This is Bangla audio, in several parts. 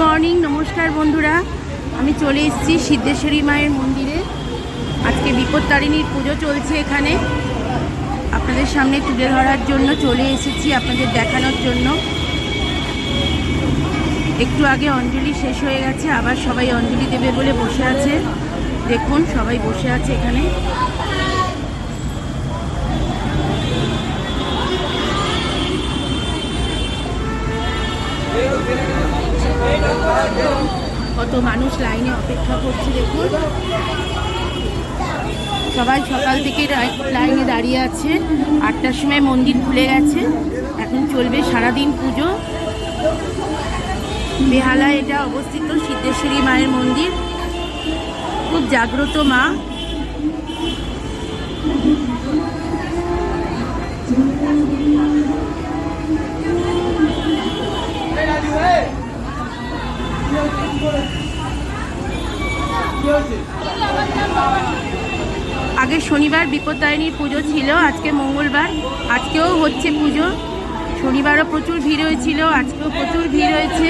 নমস্কার বন্ধুরা। আমি চলে এসেছি সিদ্ধেশ্বরী মায়ের মন্দিরে। আজকে বিপত্তারিণীর পুজো চলছে এখানে। আপনাদের সামনে তুলে ধরার জন্য চলে এসেছি আপনাদের দেখানোর জন্য। একটু আগে অঞ্জলি শেষ হয়ে গেছে, আবার সবাই অঞ্জলি দেবে বলে বসে আছে। দেখুন, সবাই বসে আছে এখানে। কত মানুষ লাইনে অপেক্ষা করছে দেখুন। সবাই সকাল থেকে লাইনে দাঁড়িয়ে আছে। আটটার সময় মন্দির খুলে গেছে। এখন চলবে সারাদিন পুজো। বেহালায় এটা অবস্থিত সিদ্ধেশ্বরী মায়ের মন্দির। খুব জাগ্রত মা। আগে শনিবার বিপত্তারিণীর পুজো ছিল, আজকে মঙ্গলবার। আজকেও হচ্ছে পুজো। শনিবারও প্রচুর ভিড় হয়েছিল, আজকেও প্রচুর ভিড় হয়েছে।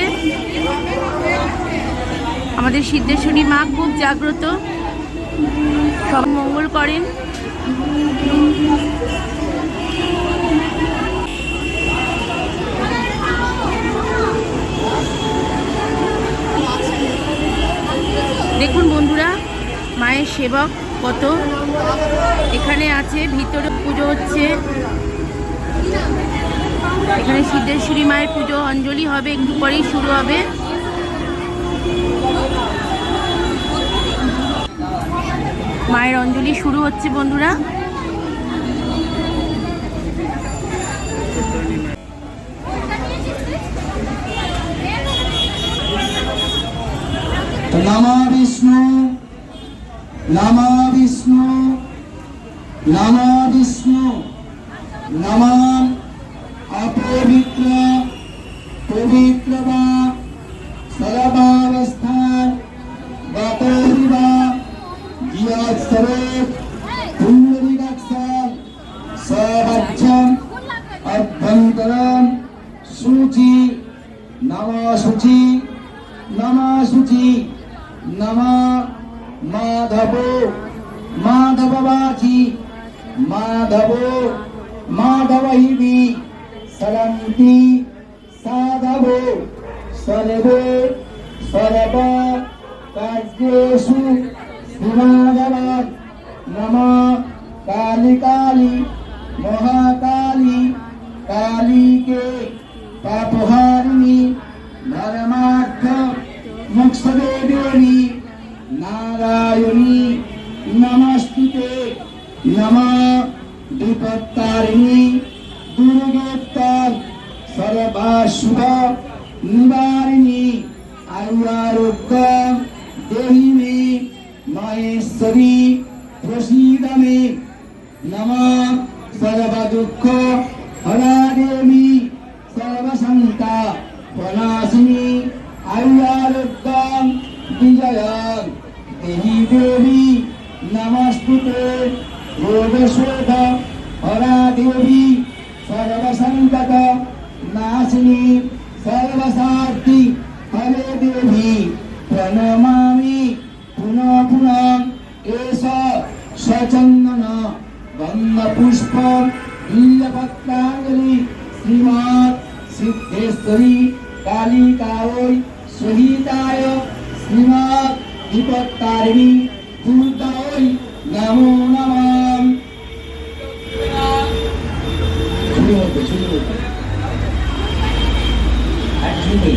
আমাদের সিদ্ধেশ্বরী মা খুব জাগ্রত। সব মঙ্গল করেন। দেখুন বন্ধুরা, মায়ের সেবক। কত এখানে আছে, ভিতরে পুজো হচ্ছে। এখানে সিদ্ধেশ্বরী মায়ের পুজো, অঞ্জলি হবে, একটু পরেই শুরু হবে। মায়ের অঞ্জলি শুরু হচ্ছে, বন্ধুরা। নমা বিষ্ণু নমা বিষ্ণু নমা বিষ্ণু নমা অপবিত্র পবিত্র বা সর্বাবস্থান গতরিবা জিয়াৎসরে পুণ্ডরিকাক্ষর সবাজ্যম অভ্যন্তরম সূচি নম সূচি নম সূচি নম माधवो माधववाची माधवो भी सलंती साधवो सर्वे सर्व कार्येषु श्रीमाधवान् नमः कालिकाली। नारायणी नमस्ते। नम विपत्तारिणी दुर्गोत्तर सर्वाशुभ निवारिणी आयुरारोग्य देही महेश्वरी प्रसिद में नमा सर्व दुख हरा देवी सर्वसंता प्रणाशिनी आयुरारोग्य विजया। দেবী নমস্তুতে রোগশোধ হরা দেবী সর্বসন্তত নাশিনী সর্বসার্থী হরে দেবী। প্রণমামি পুনঃ পুনঃ এষ সচন্দন গন্ধ পুষ্প নীলপত্রাঞ্জলি শ্রীমৎ সিদ্ধেশ্বরী কালিকায় সহিতায় শ্রীমৎ বিপত্তারিণী দুর্গাই নমো নমাম শুরু হতে শুরু হতে। একসঙ্গে।